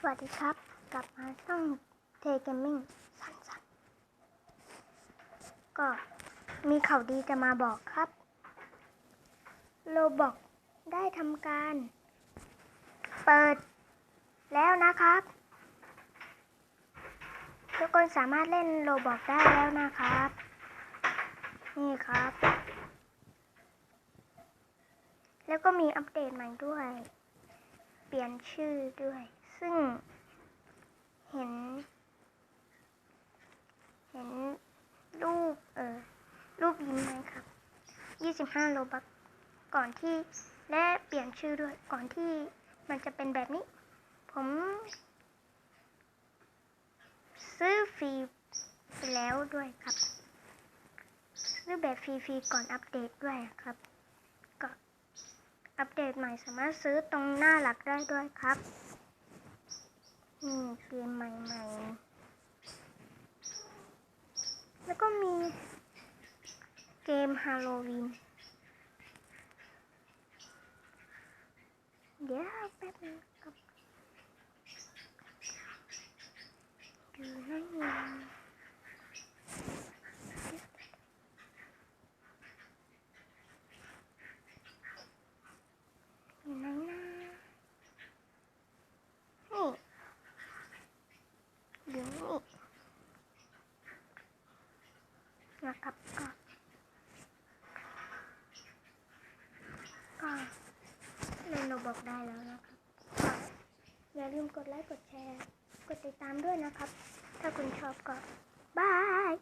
สวัสดีครับ กลับมาช่องเทเกมมิ่งสั้นๆ ก็มีข่าวดีจะมาบอกครับโลบอกได้ทำการ เปิดแล้วนะครับ ทุกคนสามารถเล่นโลบอกได้แล้วนะครับ นี่ครับ แล้วก็มีอัปเดตใหม่ด้วย เปลี่ยนชื่อด้วย ซึ่ง เห็น เห็นรูป เออรูปยิ้มไหมครับ 25 โลบักก่อนที่และเปลี่ยนชื่อด้วยก่อนที่มันจะเป็นแบบนี้ ผม ซื้อฟรีไปแล้วด้วยครับ ซื้อแบบฟรีๆก่อนอัปเดตด้วยครับ ก็อัปเดตใหม่สามารถซื้อตรงหน้าหลักได้ด้วยครับ นี่เกมใหม่ๆ แล้วก็มีเกมฮาโลวีน เดี๋ยวแป๊บนึงกับอยู่นั่นเองอยู่ไหนนะนี่ อยู่นี่ นะครับก็ก็เล่นโรบอกได้แล้วนะครับก็อย่าลืมกดไลค์กดแชร์ กดติดตามด้วยนะครับ ถ้าคุณชอบก็บาย